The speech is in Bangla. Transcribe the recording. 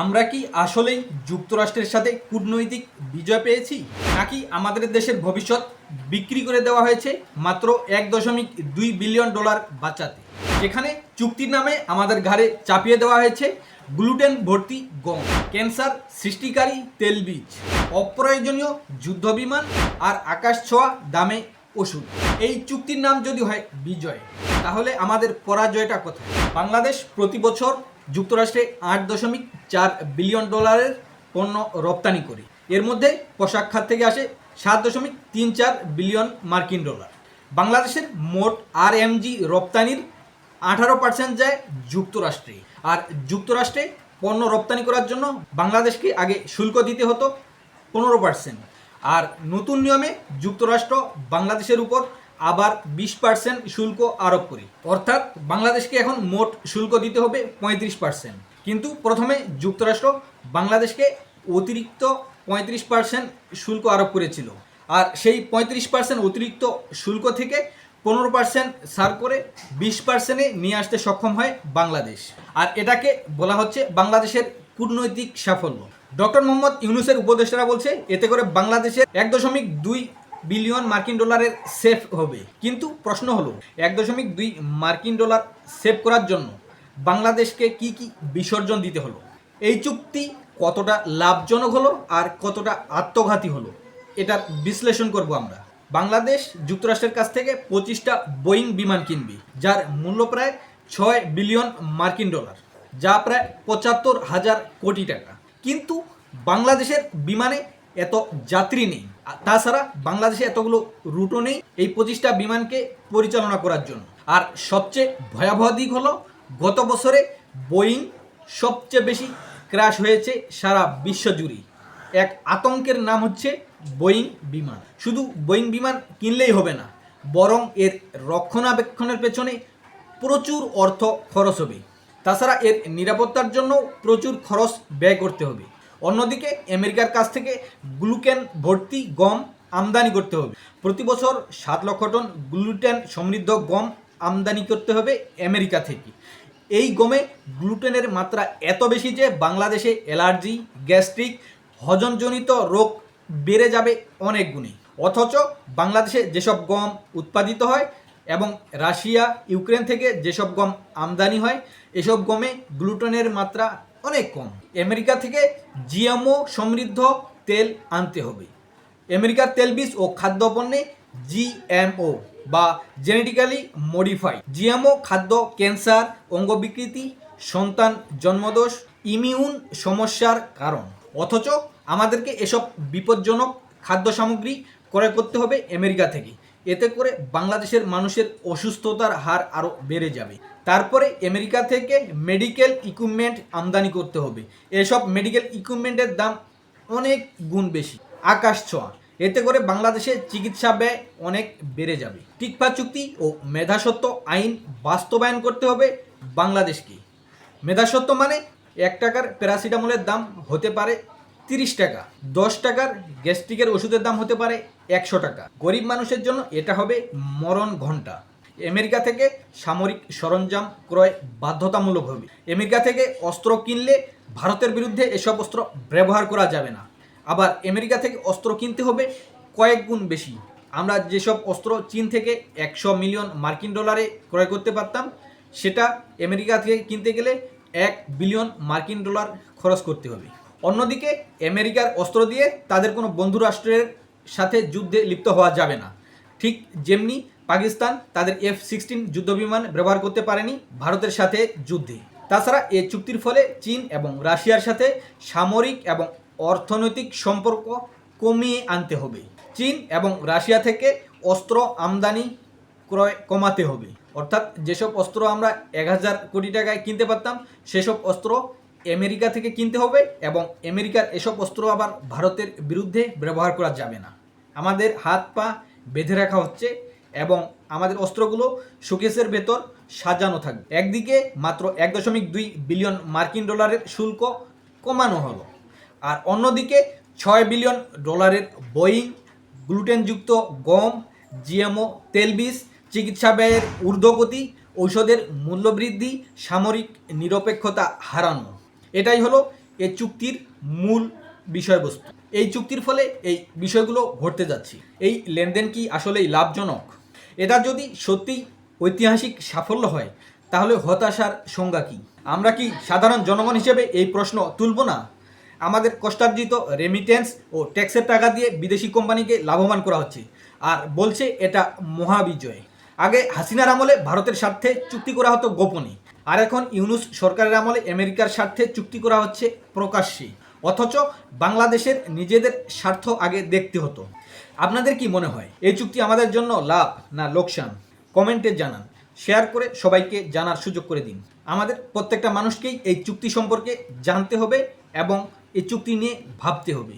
আমরা কি আসলেই যুক্তরাষ্ট্রের সাথে কূটনৈতিক বিজয় পেয়েছি? নাকি আমাদের দেশের ভবিষ্যৎ বিক্রি করে দেওয়া হয়েছে মাত্র এক দশমিক দুই বিলিয়ন ডলার বাঁচাতে? এখানে চুক্তির নামে আমাদের ঘাড়ে চাপিয়ে দেওয়া হয়েছে গ্লুটেন ভর্তি গম, ক্যান্সার সৃষ্টিকারী তেলবীজ অপ্রয়োজনীয় যুদ্ধ বিমান আর আকাশ ছোঁয়া দামে ওষুধ। এই চুক্তির নাম যদি হয় বিজয়, তাহলে আমাদের পরাজয়টা কোথায়? বাংলাদেশ প্রতি বছর যুক্তরাষ্ট্রে আট দশমিক চার বিলিয়ন ডলারের পণ্য রপ্তানি করি। এর মধ্যে পোশাক খাত থেকে আসে সাত দশমিক তিন চার বিলিয়ন মার্কিন ডলার। বাংলাদেশের মোট আর রপ্তানির আঠারো পার্সেন্ট যায় যুক্তরাষ্ট্রে আর যুক্তরাষ্ট্রে পণ্য রপ্তানি করার জন্য বাংলাদেশকে আগে শুল্ক দিতে হতো পনেরো পার্সেন্ট। আর নতুন নিয়মে যুক্তরাষ্ট্র বাংলাদেশের উপর আবার বিশ পার্সেন্ট শুল্ক আরোপ করি। অর্থাৎ বাংলাদেশকে এখন মোট শুল্ক দিতে হবে পঁয়ত্রিশ পার্সেন্ট কিন্তু প্রথমে যুক্তরাষ্ট্র বাংলাদেশকে অতিরিক্ত পঁয়ত্রিশ পার্সেন্ট শুল্ক আরোপ করেছিল। আর সেই পঁয়ত্রিশ পার্সেন্ট অতিরিক্ত শুল্ক থেকে পনেরো পার্সেন্ট সার করে বিশ পার্সেন্টে নিয়ে আসতে সক্ষম হয় বাংলাদেশ। আর এটাকে বলা হচ্ছে বাংলাদেশের কূটনৈতিক সাফল্য। ডক্টর মোহাম্মদ ইউনুসের উপদেষ্টারা বলছে, এতে করে বাংলাদেশের এক দশমিক দুই বিলিয়ন মার্কিন ডলারের সেফ হবে। কিন্তু প্রশ্ন হলো, এক দশমিক দুই মার্কিন ডলার সেভ করার জন্য বাংলাদেশকে কি কি বিসর্জন দিতে হলো? এই চুক্তি কতটা লাভজনক হলো আর কতটা আত্মঘাতী হলো? এটার বিশ্লেষণ করব আমরা। বাংলাদেশ যুক্তরাষ্ট্রের কাছ থেকে পঁচিশটা বোয়িং বিমান কিনবে, যার মূল্য প্রায় ছয় বিলিয়ন মার্কিন ডলার, যা প্রায় পঁচাত্তর হাজার কোটি টাকা। কিন্তু বাংলাদেশের বিমানে এত যাত্রী নেই। তাছাড়া বাংলাদেশে এতগুলো রুটও নেই এই পঁচিশটা বিমানকে পরিচালনা করার জন্য। আর সবচেয়ে ভয়াবহ দিক হলো, গত বছরে বোয়িং সবচেয়ে বেশি ক্র্যাশ হয়েছে সারা বিশ্ব জুড়ে। এক আতঙ্কের নাম হচ্ছে বোয়িং বিমান। শুধু বোয়িং বিমান কিনলেই হবে না, বরং এর রক্ষণাবেক্ষণের পেছনে প্রচুর অর্থ খরচ হবে। তাছাড়া এর নিরাপত্তার জন্য প্রচুর খরচ ব্যয় করতে হবে। অন্যদিকে আমেরিকার কাছ থেকে গ্লুকেন, ভর্তি গম আমদানি করতে হবে। প্রতি বছর সাত লক্ষ টন গ্লুটেন সমৃদ্ধ গম আমদানি করতে হবে আমেরিকা থেকে। এই গমে গ্লুটেনের মাত্রা এত বেশি যে বাংলাদেশে অ্যালার্জি, গ্যাস্ট্রিক, হজমজনিত রোগ বেড়ে যাবে অনেক গুণে। অথচ বাংলাদেশে যেসব গম উৎপাদিত হয় এবং রাশিয়া, ইউক্রেন থেকে যেসব গম আমদানি হয়, এসব গমে গ্লুটেনের মাত্রা অনেক কম। আমেরিকা থেকে জিএমও সমৃদ্ধ তেল আনতে হবে। আমেরিকার তেলবীজ ও খাদ্যপণ্যে জিএমও বা জেনেটিক্যালি মডিফাইড। জিএমও খাদ্য, ক্যান্সার, অঙ্গবিকৃতি, সন্তান জন্মদোষ, ইমিউন সমস্যার কারণ। অথচ আমাদেরকে এসব বিপজ্জনক খাদ্য সামগ্রী ক্রয় করতে হবে আমেরিকা থেকে। এতে করে বাংলাদেশের মানুষের অসুস্থতার হার আরও বেড়ে যাবে। তারপরে আমেরিকা থেকে মেডিকেল ইকুইপমেন্ট আমদানি করতে হবে। এসব মেডিকেল ইকুইপমেন্টের দাম অনেক গুণ বেশি। আকাশ ছোঁয়া। এতে করে বাংলাদেশে চিকিৎসা ব্যয় অনেক বেড়ে যাবে। টিকফা চুক্তি ও মেধাসত্ব আইন বাস্তবায়ন করতে হবে বাংলাদেশকে। মেধাসত্ব মানে এক টাকার প্যারাসিটামলের দাম হতে পারে তিরিশ টাকা, দশ টাকার গ্যাস্ট্রিকের ওষুধের দাম হতে পারে একশো টাকা। গরিব মানুষের জন্য এটা হবে মরণ ঘণ্টা আমেরিকা থেকে সামরিক সরঞ্জাম ক্রয় বাধ্যতামূলক হবে। আমেরিকা থেকে অস্ত্র কিনলে ভারতের বিরুদ্ধে এসব অস্ত্র ব্যবহার করা যাবে না। আবার আমেরিকা থেকে অস্ত্র কিনতে হবে কয়েক গুণ বেশি। আমরা যেসব অস্ত্র চীন থেকে একশো মিলিয়ন মার্কিন ডলারে ক্রয় করতে পারতাম, সেটা আমেরিকা থেকে কিনতে গেলে এক বিলিয়ন মার্কিন ডলার খরচ করতে হবে। অন্যদিকে, আমেরিকার অস্ত্র দিয়ে তাদের কোনো বন্ধু রাষ্ট্রের সাথে যুদ্ধে লিপ্ত হওয়া যাবে না। ঠিক যেমনি পাকিস্তান তাদের এফ সিক্সটিন যুদ্ধবিমান ব্যবহার করতে পারেনি, ভারতের সাথে যুদ্ধে। তাছাড়া এ চুক্তির ফলে চীন এবং রাশিয়ার সাথে সামরিক এবং অর্থনৈতিক সম্পর্ক কমিয়ে আনতে হবে। চীন এবং রাশিয়া থেকে অস্ত্র আমদানি ক্রয় কমাতে হবে। অর্থাৎ যেসব অস্ত্র আমরা এক হাজার কোটি টাকায় কিনতে পারতাম, সেসব অস্ত্র আমেরিকা থেকে কিনতে হবে এবং আমেরিকার এসব অস্ত্র আবার ভারতের বিরুদ্ধে ব্যবহার করা যাবে না। আমাদের হাত পা বেঁধে রাখা হচ্ছে এবং আমাদের অস্ত্রগুলো শোকেসের ভেতর সাজানো থাকবে। একদিকে মাত্র এক দশমিক দুই বিলিয়ন মার্কিন ডলারের শুল্ক কমানো হলো, আর অন্যদিকে ছয় বিলিয়ন ডলারের বোয়িং, গ্লুটেনযুক্ত গম, জিএমও, তেলবীজ, চিকিৎসা ব্যয়ের ঊর্ধ্বগতি, ঔষধের মূল্যবৃদ্ধি, সামরিক নিরপেক্ষতা হারানো। এটাই হলো এই চুক্তির মূল বিষয়বস্তু। এই চুক্তির ফলে এই বিষয়গুলো ঘটতে যাচ্ছে। এই লেনদেন কি আসলেই লাভজনক? এটা যদি সত্যি ঐতিহাসিক সাফল্য হয়, তাহলে হতাশার সংজ্ঞা কি? আমরা কি সাধারণ জনগণ হিসেবে এই প্রশ্ন তুলব না? আমাদের কষ্টার্জিত রেমিটেন্স ও ট্যাক্সের টাকা দিয়ে বিদেশি কোম্পানিকে লাভবান করা হচ্ছে। আর বলছে এটা মহাবিজয়। আগে হাসিনার আমলে ভারতের স্বার্থে চুক্তি করা হতো গোপনে। আর এখন ইউনুস সরকারের আমলে আমেরিকার স্বার্থে চুক্তি করা হচ্ছে প্রকাশ্যে। অথচ বাংলাদেশের নিজেদের স্বার্থ আগে দেখতে হতো। আপনাদের কি মনে হয়? এই চুক্তি আমাদের জন্য লাভ না লোকসান? কমেন্টে জানান। শেয়ার করে সবাইকে জানার সুযোগ করে দিন। আমাদের প্রত্যেকটা মানুষকেই এই চুক্তি সম্পর্কে জানতে হবে এবং এই চুক্তি নিয়ে ভাবতে হবে।